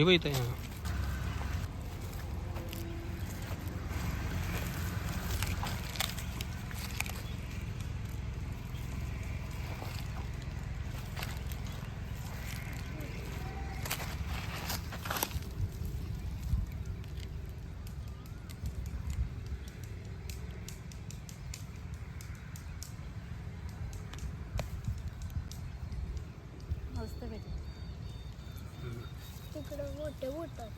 हे बघ इथे हां मस्त भेटेल तिकडं मोठे मोठं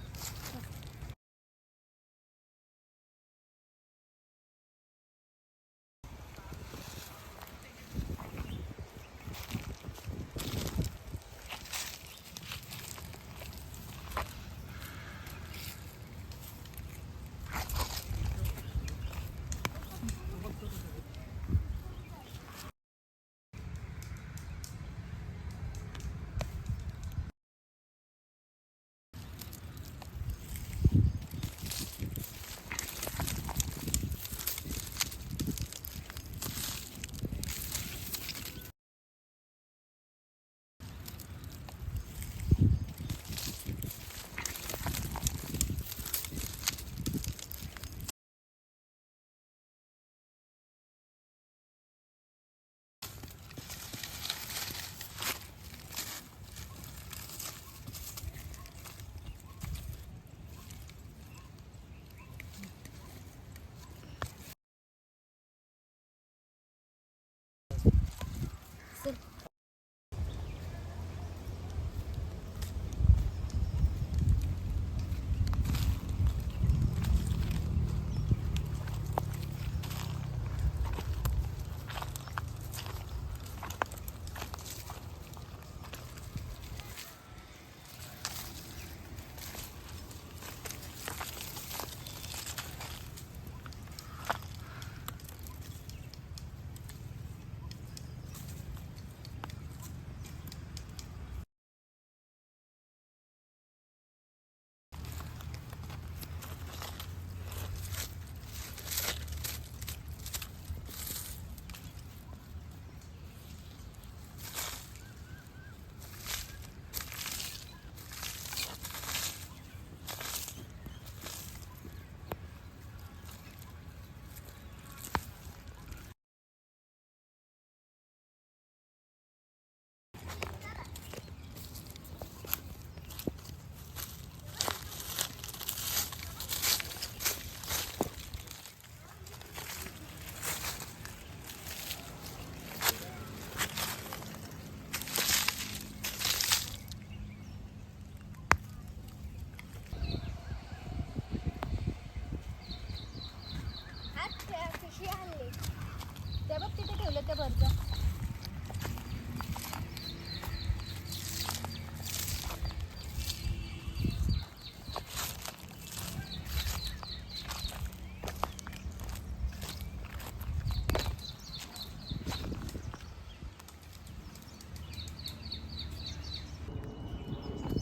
तिथे ठेवलं ते बरं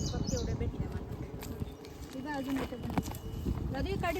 बघ केवढे भेटले मला हे बघ अजून येते पण दादू ही काठी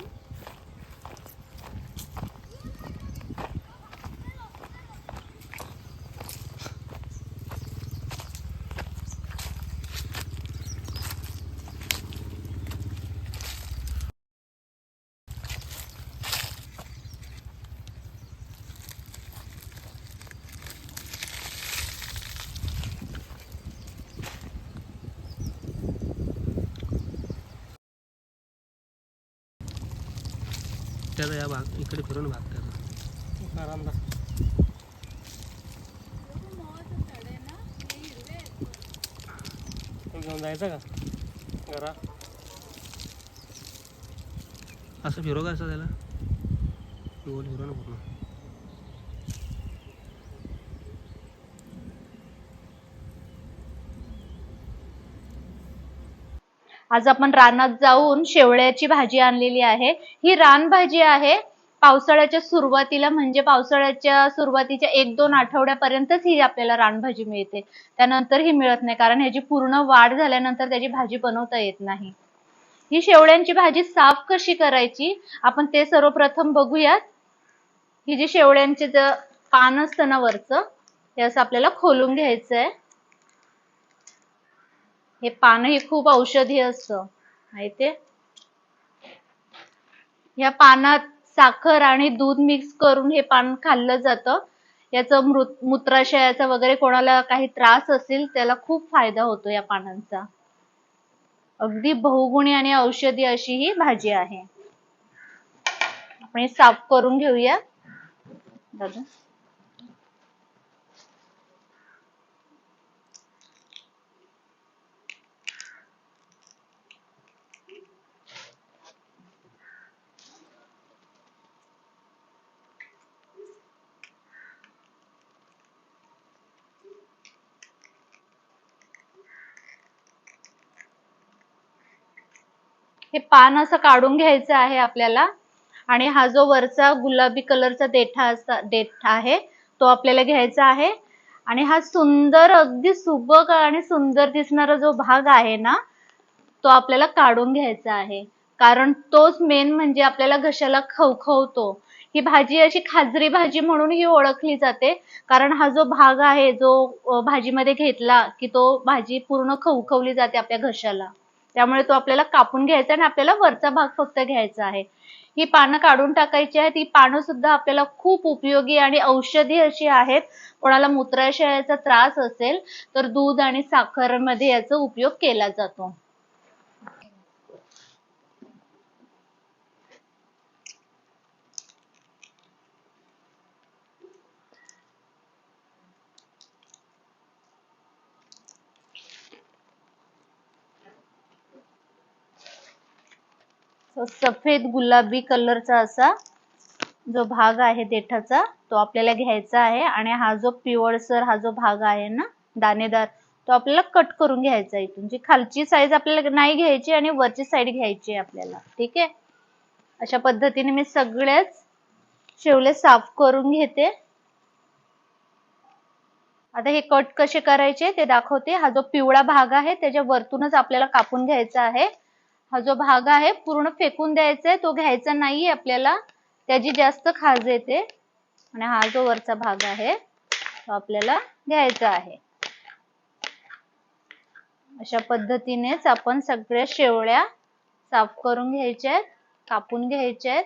भागत्याचा या भाग इकडे फिरून भागत्याचा आरामदार घेऊन जायचं का? घरा? असं फिरो का असं त्याला? गोल फिरो ना पूर्ण. आज आपण रानात जाऊन शेवळ्याची भाजी आणलेली आहे. ही रानभाजी आहे. पावसाळ्याच्या सुरुवातीला म्हणजे पावसाळ्याच्या सुरुवातीच्या एक दोन आठवड्यापर्यंतच ही आपल्याला रानभाजी मिळते. त्यानंतर ही मिळत नाही कारण ह्याची पूर्ण वाढ झाल्यानंतर त्याची भाजी बनवता येत नाही. ही शेवळ्यांची भाजी साफ कशी करायची? आपण ते सर्वप्रथम बघूयात. ही जी शेवळ्यांचे जे पान असतं ना वरचं ते असं आपल्याला खोलून घ्यायचं आहे हे पान हे खूप औषधी असतं माहितीये या पानात साखर आणि दूध मिक्स करून हे पान खाल्लं जातं. याचं मृत मूत्राशयाचा वगैरे कोणाला काही त्रास असेल त्याला खूप फायदा होतो या पानांचा. अगदी बहुगुणी आणि औषधी अशी ही भाजी आहे. आपण साफ करून घेऊया. दादा. पान असं काढून घ्यायचं आहे आपल्याला. आणि हा जो वरचा गुलाबी कलरचा देठा असा देठ आहे तो आपल्याला घ्यायचा आहे. आणि हा सुंदर अगदी सुबक आणि सुंदर दिसणारा जो भाग आहे ना तो आपल्याला काढून घ्यायचा आहे. कारण तोच मेन म्हणजे आपल्याला घशाला खवखवतो. ही भाजी अशी खाजरी भाजी म्हणून ही ओळखली जाते. कारण हा जो भाग आहे जो भाजीमध्ये घेतला की तो भाजी पूर्ण खवखवली जाते आपल्या घशाला. त्यामुळे तो आपल्याला कापून घ्यायचा आणि आपल्याला वरचा भाग फक्त घ्यायचा आहे. ही पानं काढून टाकायची आहेत. ही पानं सुद्धा आपल्याला खूप उपयोगी आणि औषधी अशी आहेत. कोणाला मूत्राशयाचा त्रास असेल तर दूध आणि साखरमध्ये याचा उपयोग केला जातो. सफेद गुलाबी कलरचा असा जो भाग आहे देठाचा तो आपल्याला घ्यायचा आहे. आणि हा जो पिवळसर हा जो भाग आहे ना दाणेदार तो आपल्याला कट करून घ्यायचा आहे इथून. जी खालची साईज आपल्याला नाही घ्यायची आणि वरची साईड घ्यायची आहे आपल्याला. ठीक आहे? अशा पद्धतीने मी सगळेच शेवले साफ करून घेते. आता हे कट कसे करायचे ते दाखवते. हा जो पिवळा भाग आहे त्याच्या वरतूनच आपल्याला कापून घ्यायचा आहे. हा जो भाग आहे पूर्ण फेकून द्यायचा आहे तो घ्यायचा नाहीये आपल्याला. त्याची जास्त खाज येते. आणि हा जो वरचा भाग आहे तो आपल्याला घ्यायचा आहे. अशा पद्धतीनेच आपण सगळ्या शेवळ्या साफ करून घ्यायच्या आहेत कापून घ्यायच्या आहेत.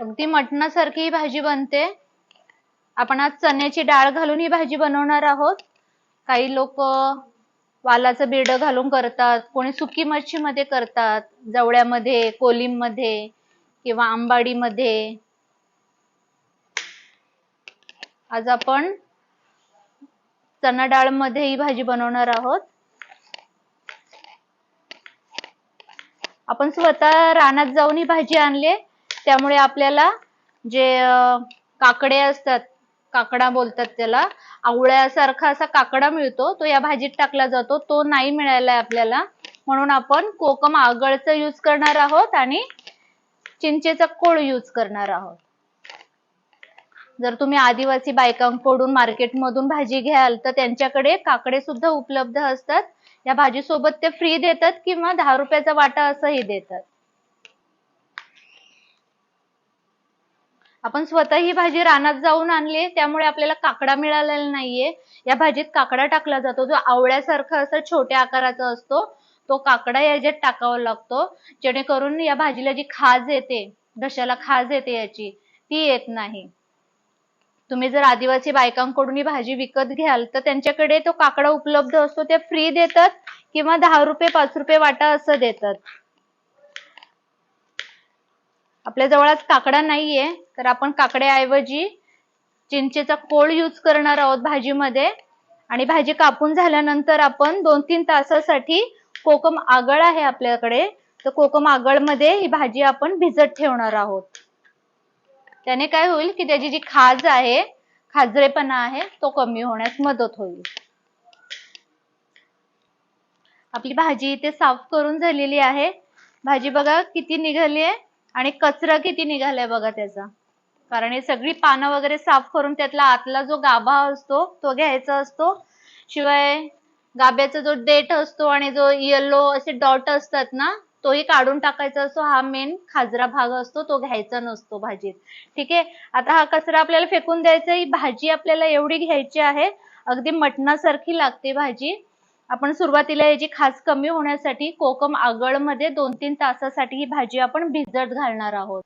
अगदी मटणासारखी ही भाजी बनते. आपण आज चण्याची डाळ घालून ही भाजी बनवणार आहोत. काही लोक वालाचं बिरडं घालून करतात कोणी सुकी मच्छी मध्ये करतात जवळ्यामध्ये कोलिममध्ये किंवा आंबाडीमध्ये. आज आपण चना डाळमध्ये ही भाजी बनवणार आहोत. आपण स्वतः रानात जाऊन ही भाजी आणली त्यामुळे आपल्याला जे काकडे असतात काकडा बोलतात त्याला आवळ्यासारखा असा काकडा मिळतो तो या भाजीत टाकला जातो तो नाही मिळालाय आपल्याला. म्हणून आपण कोकम आगळचं यूज करणार आहोत आणि चिंचेचा कोळ यूज करणार आहोत. जर तुम्ही आदिवासी बायकांकडून मार्केटमधून भाजी घ्याल तर त्यांच्याकडे काकडे सुद्धा उपलब्ध असतात. या भाजीसोबत ते फ्री देतात किंवा दहा रुपयाचा वाटा असंही देतात. आपण स्वतः ही भाजी रानात जाऊन आणली त्यामुळे आपल्याला काकडा मिळालेला नाहीये. या भाजीत काकडा टाकला जातो. जो आवळ्यासारखा असा छोट्या आकाराचा असतो तो काकडा याच्यात टाकावा लागतो. जेणेकरून या भाजीला जी खाज येते घशाला खाज येते याची ती येत नाही. तुम्ही जर आदिवासी बायकांकडून ही भाजी विकत घ्याल तर त्यांच्याकडे तो काकडा उपलब्ध असतो. ते फ्री देतात किंवा दहा रुपये पाच रुपये वाटा असं देतात. आपल्या जवळ आज काकडा नाहीये तर आपण काकड्याऐवजी चिंचेचा कोळ यूज करणार आहोत भाजीमध्ये. आणि भाजी कापून झाल्यानंतर आपण दोन तीन तासासाठी कोकम आगळ आहे आपल्याकडे. तर कोकम आगळमध्ये ही भाजी आपण भिजत ठेवणार आहोत. त्याने काय होईल की त्याची जी खाज आहे खाजरेपणा आहे तो कमी होण्यास मदत होईल. आपली भाजी इथे साफ करून झालेली आहे. भाजी बघा किती निघाली आहे आणि कचरा किती निघालाय बघा त्याचा. कारण हे सगळी पानं वगैरे साफ करून त्यातला आतला जो गाभा असतो तो घ्यायचा असतो. शिवाय गाभ्याचा जो डेट असतो आणि जो येलो असे डॉट असतात ना तोही काढून टाकायचा असतो. हा मेन खाजरा भाग असतो तो घ्यायचा नसतो भाजीत. ठीक आहे? आता हा कचरा आपल्याला फेकून द्यायचा ही भाजी आपल्याला एवढी घ्यायची आहे. अगदी मटणासारखी लागते भाजी. आपण सुरुवातीला याची खास कमी होण्यासाठी कोकम आगळमध्ये दोन तीन तासासाठी ही भाजी आपण भिजत घालणार आहोत.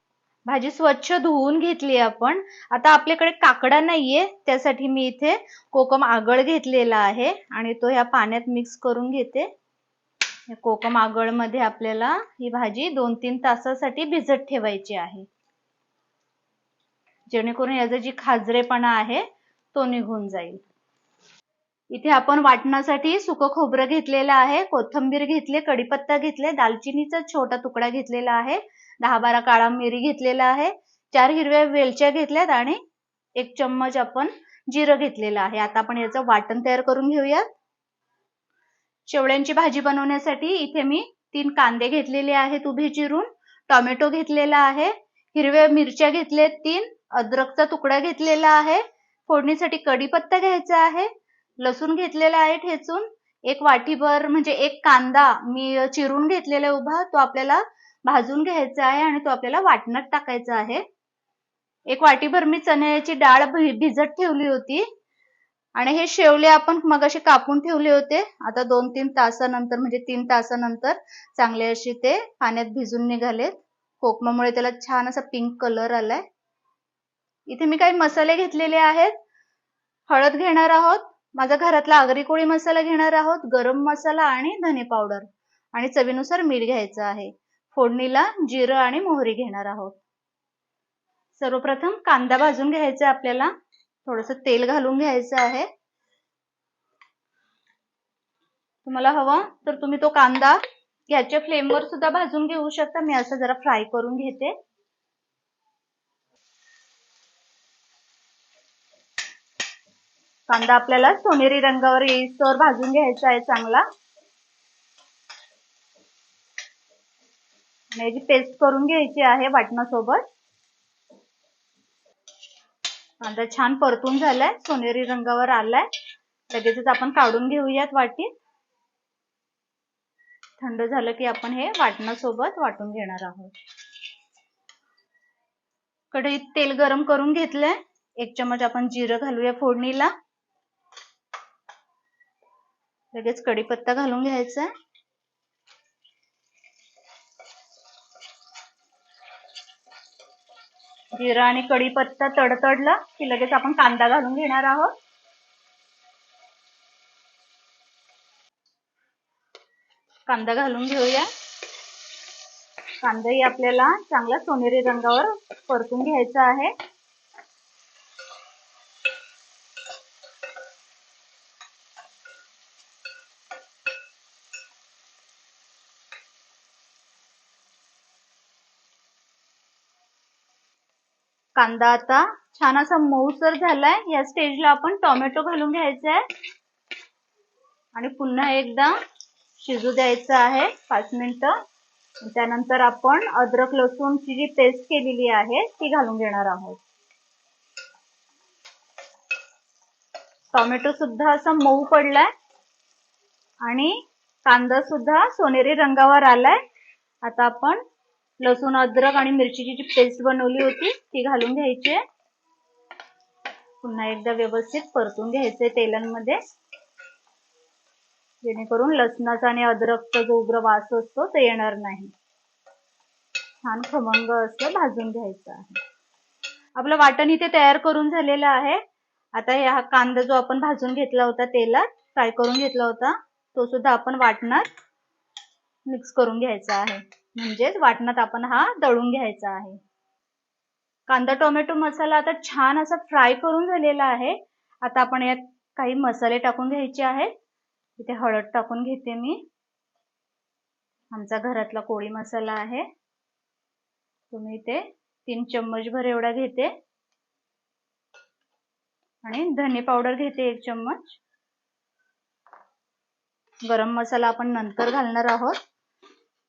भाजी स्वच्छ धुवून घेतली आपण. आता आपल्याकडे काकडा नाहीये त्यासाठी मी इथे कोकम आगळ घेतलेला आहे आणि तो ह्या पाण्यात मिक्स करून घेते. कोकम कोकम आगळमध्ये आपल्याला ही भाजी दोन तीन तासासाठी भिजत ठेवायची आहे. जेणेकरून याचा जी खाजरेपणा आहे तो निघून जाईल. इथे आपण वाटणासाठी सुकं खोबरं घेतलेलं आहे कोथिंबीर घेतली कढीपत्ता घेतले दालचिनीचा छोटा तुकडा घेतलेला आहे दहा बारा काळा मिरी घेतलेला आहे चार हिरव्या वेलच्या घेतल्यात आणि एक चम्मच आपण जिरं घेतलेलं आहे. आता आपण याचं वाटण तयार करून घेऊयात. शेवळ्यांची भाजी बनवण्यासाठी इथे मी तीन कांदे घेतलेले आहेत उभे चिरून. टोमॅटो घेतलेला आहे हिरव्या मिरच्या घेतल्या तीन अद्रकचा तुकडा घेतलेला आहे फोडणीसाठी कढीपत्ता घ्यायचा आहे लसूण घेतलेला आहे ठेचून. एक वाटीभर म्हणजे एक कांदा मी चिरून घेतलेला आहे उभा तो आपल्याला भाजून घ्यायचा आहे आणि तो आपल्याला वाटणात टाकायचा आहे. एक वाटीभर मी चण्याची डाळ भि- भिजत ठेवली होती. आणि हे शेवले आपण मगाशी कापून ठेवले होते. आता दोन तीन तासानंतर म्हणजे तीन तासानंतर चांगले असे ते पाण्यात भिजून निघालेत. कोकमामुळे त्याला छान असा पिंक कलर आलाय. इथे मी काही मसाले घेतलेले आहेत. हळद घेणार आहोत. माझा घरातला आगरी कोळी मसाला घेणार आहोत गरम मसाला आणि धने पावडर. आणि चवीनुसार मीठ घ्यायचं आहे. फोडणीला जिरं आणि मोहरी घेणार आहोत. सर्वप्रथम कांदा भाजून घ्यायचा आपल्याला. थोडस तेल घालून घ्यायचं आहे. तुम्हाला हवं तर तुम्ही तो कांदा गॅसच्या फ्लेमवर सुद्धा भाजून घेऊ शकता. मी असं जरा फ्राय करून घेते. कांदा आपल्याला सोनेरी रंगावर येईस्तोवर भाजून घ्यायचा आहे चांगला. आणि याची पेस्ट करून घ्यायची आहे वाटणासोबत. कांदा छान परतून झालाय. सोनेरी रंगावर आलाय. लगेचच आपण काढून घेऊयात वाटीत. थंड झालं की आपण हे वाटणासोबत वाटून घेणार आहोत. कढईत तेल गरम करून घेतलंय. एक चमच आपण जिरं घालूया फोडणीला. लगेच कढीपत्ता घालून घ्यायचा. जिरा आणि कढीपत्ता तडतडला की लगेच आपण कांदा घालून घेणार आहोत. कांदा घालून घेऊया. कांदाही आपल्याला चांगला सोनेरी रंगावर परतून घ्यायचा आहे. कांदा आता छान असा मऊसर झालाय. या स्टेजला आपण टोमॅटो घालून घ्यायचा आहे आणि पुन्हा एकदा शिजू द्यायचं आहे पाच मिनिटं. त्यानंतर आपण अद्रक लसूणची जी पेस्ट केलेली आहे ती घालून घेणार आहोत. टोमॅटो सुद्धा असा मऊ पडलाय. आणि कांदा सुद्धा सोनेरी रंगावर आलाय. आता आपण लसूण अद्रक आणि मिरचीची जी पेस्ट बनवली होती ती घालून घ्यायची आहे. पुन्हा एकदा व्यवस्थित परतून घ्यायचंय तेलांमध्ये. जेणेकरून लसणाचा आणि अद्रकचा जो उग्र वास असतो तो येणार नाही. छान खमंग असं भाजून घ्यायचं आहे. आपलं वाटण इथे तयार करून झालेलं आहे. आता हा कांदा जो आपण भाजून घेतला होता तेलात फ्राय करून घेतला होता तो सुद्धा आपण वाटणार मिक्स करून घ्यायचा आहे. म्हणजेच वाटणात आपण हा दळून घ्यायचा आहे. कांदा टोमॅटो मसाला आता छान असा फ्राय करून झालेला आहे. आता आपण यात काही मसाले टाकून घ्यायचे आहेत. इथे हळद टाकून घेते मी. आमचा घरातला कोळी मसाला आहे. तुम्ही इथे तीन चम्मच भर एवढा घेते. आणि धने पावडर घेते एक चम्मच. गरम मसाला आपण नंतर घालणार आहोत.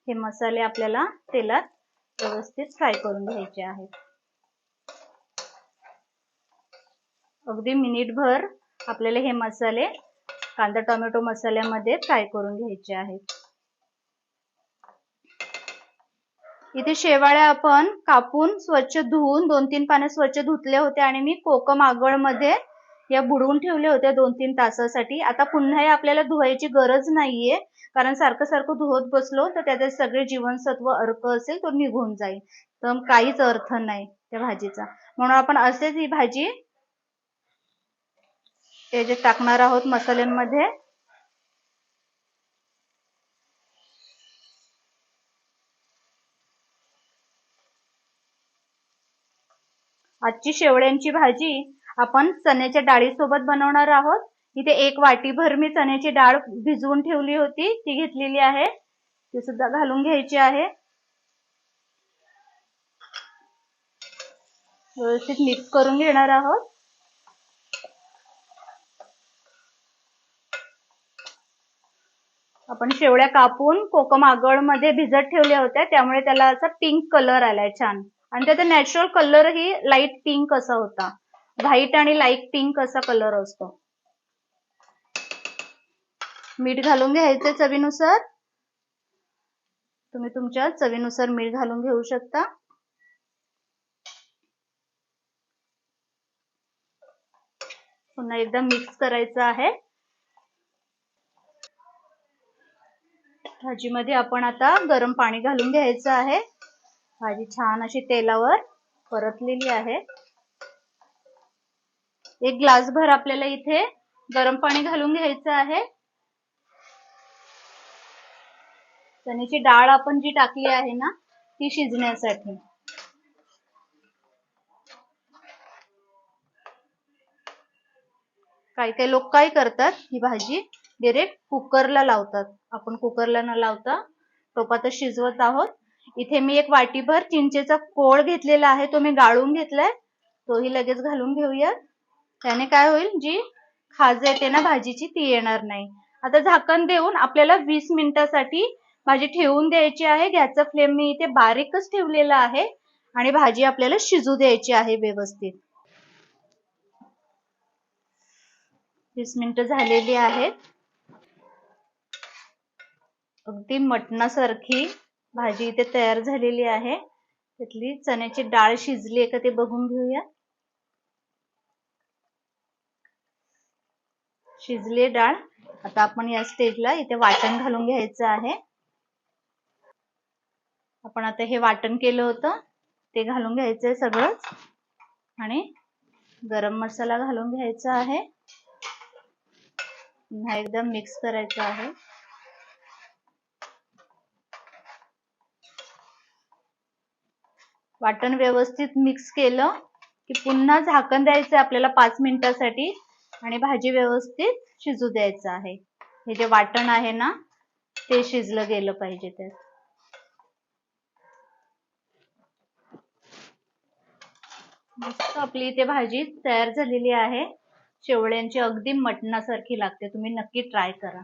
हे मसाले आपल्याला तेलात व्यवस्थित फ्राय करून घ्यायचे आहेत. अगदी मिनिटभर आपल्याला हे मसाले कांदा टोमॅटो मसाल्यामध्ये फ्राय करून घ्यायचे आहेत. इथे शेवाळ्या आपण कापून स्वच्छ धुवून दोन तीन पाने स्वच्छ धुतले होते आणि मी कोकम आगळमध्ये या बुडवून ठेवल्या होत्या दोन तीन तासासाठी. आता पुन्हा हे आपल्याला धुवायची गरज नाहीये. कारण सारखं सारखं धुवत बसलो तर त्याचे सगळे जीवनसत्व अर्क असेल तो निघून जाईल. तर काहीच अर्थ नाही त्या भाजीचा. म्हणून आपण असेच ही भाजी त्याच्यात टाकणार आहोत मसाल्यांमध्ये. आजची शेवड्यांची भाजी आपण चण्याच्या डाळीसोबत बनवणार आहोत. इथे एक वाटीभर मी चण्याची डाळ भिजवून ठेवली होती. ती घेतलेली आहे. ती सुद्धा घालून घ्यायची आहे. व्यवस्थित मिक्स करून घेणार आहोत. आपण शेवड्या कापून कोकम आगळमध्ये भिजत ठेवल्या होत्या. त्यामुळे त्याला असा पिंक कलर आलाय छान. आणि त्याचा नॅचरल कलर ही लाइट पिंक असा होता. व्हाईट आणि लाइट पिंक असा कलर असतो. मीठ घालून घ्यायचे चवीनुसार. तुम्ही तुमच्या चवीनुसार मीठ घालून घेऊ शकता. पुन्हा एकदा मिक्स करायचं आहे. भाजीमध्ये आपण आता गरम पाणी घालून घ्यायचं आहे. भाजी छान अशी तेलावर परतलेली आहे. एक ग्लास भर आपल्याला इथे गरम पाणी घालून घ्यायचं आहे. चण्याची डाळ आपण जी टाकली आहे ना ती शिजण्यासाठी. काही काही लोक काय करतात ही भाजी डिरेक्ट कुकरला लावतात. आपण कुकरला न लावता टोपातच शिजवत आहोत. इथे मी एक वाटीभर चिंचेचा कोळ घेतलेला आहे तो मी गाळून घेतलाय. तोही लगेच घालून घेऊयात. त्याने काय होईल? जी खाज येते ना भाजीची ती येणार नाही. आता झाकण देऊन आपल्याला वीस मिनिटासाठी भाजी ठेवून द्यायची आहे. गॅसचा फ्लेम मी इथे बारीकच ठेवलेला आहे आणि भाजी आपल्याला शिजू द्यायची आहे व्यवस्थित. वीस मिनिटं झालेली आहेत. अगदी मटणासारखी भाजी इथे तयार झालेली आहे. त्यातली चण्याची डाळ शिजली आहे का ते बघून घेऊया. शिजली डाळ. आता आपण या स्टेजला इथे वाटण घालून घ्यायचं आहे. आपण आता हे वाटण केलं होतं. ते घालून घ्यायचंय सगळंच. आणि गरम मसाला घालून घ्यायचा आहे. पुन्हा एकदा मिक्स करायचं आहे. वाटण व्यवस्थित मिक्स केलं की पुन्हा झाकण द्यायचं आपल्याला पाच मिनिटासाठी. आणि भाजी व्यवस्थित शिजू द्यायचं आहे. हे जे वाटण आहे ना ते शिजलं गेलं पाहिजे त्यात. मस्त आपली इथे भाजी तयार झालेली आहे. शेवळ्यांची अगदी मटणासारखी लागते. तुम्ही नक्की ट्राय करा.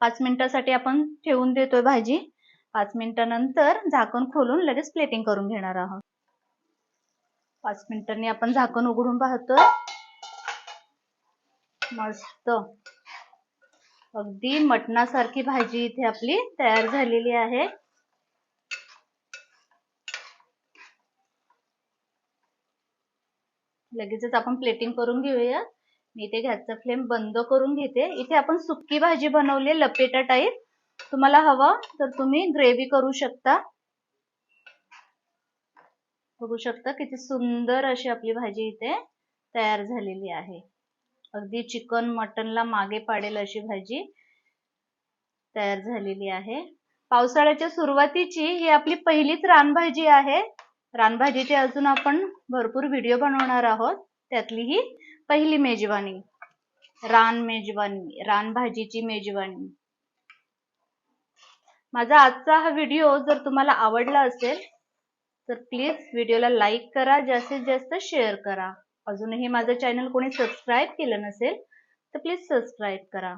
पाच मिनिटासाठी आपण ठेवून देतोय भाजी. पाच मिनिटानंतर झाकण खोलून लगेच प्लेटिंग करून घेणार आहोत. पाच मिनिटांनी आपण झाकण उघडून पाहतोय. मस्त. अगदी मटणासारखी भाजी इथे आपली तयार झालेली आहे. लगेचच आपण प्लेटिंग करून घेऊया. मी इथे गॅसचा फ्लेम बंद करून घेते. इथे आपण सुक्की भाजी बनवली लपेटा टाईप तुम्हाला हवं तर तुम्ही ग्रेव्ही करू शकता. बघू शकता किती सुंदर अशी आपली भाजी इथे तयार झालेली आहे. अगदी चिकन मटनला मागे पाडेल अशी भाजी तयार झालेली आहे. पावसाळ्याच्या सुरुवातीची ही आपली पहिलीच रानभाजी आहे. रानभाजीचे अजून आपण भरपूर व्हिडिओ बनवणार आहोत. त्यातली ही पहिली मेजवानी. रान मेजवानी रानभाजीची मेजवानी. माझा आजचा हा व्हिडिओ जर तुम्हाला आवडला असेल तर प्लीज व्हिडिओला लाईक करा जास्तीत जास्त शेअर करा. अजूनही माझं चॅनल कोणी सबस्क्राईब केलं नसेल तर प्लीज सबस्क्राईब करा.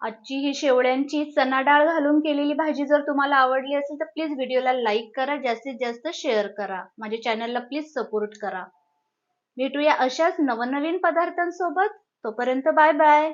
आजची ही शेवड्यांची चना डाळ घालून केलेली भाजी जर तुम्हाला आवडली असेल तर प्लीज व्हिडिओला लाईक करा जास्तीत जास्त शेअर करा. माझ्या चॅनलला प्लीज सपोर्ट करा. भेटूया अशाच नवनवीन पदार्थांसोबत. तोपर्यंत बाय बाय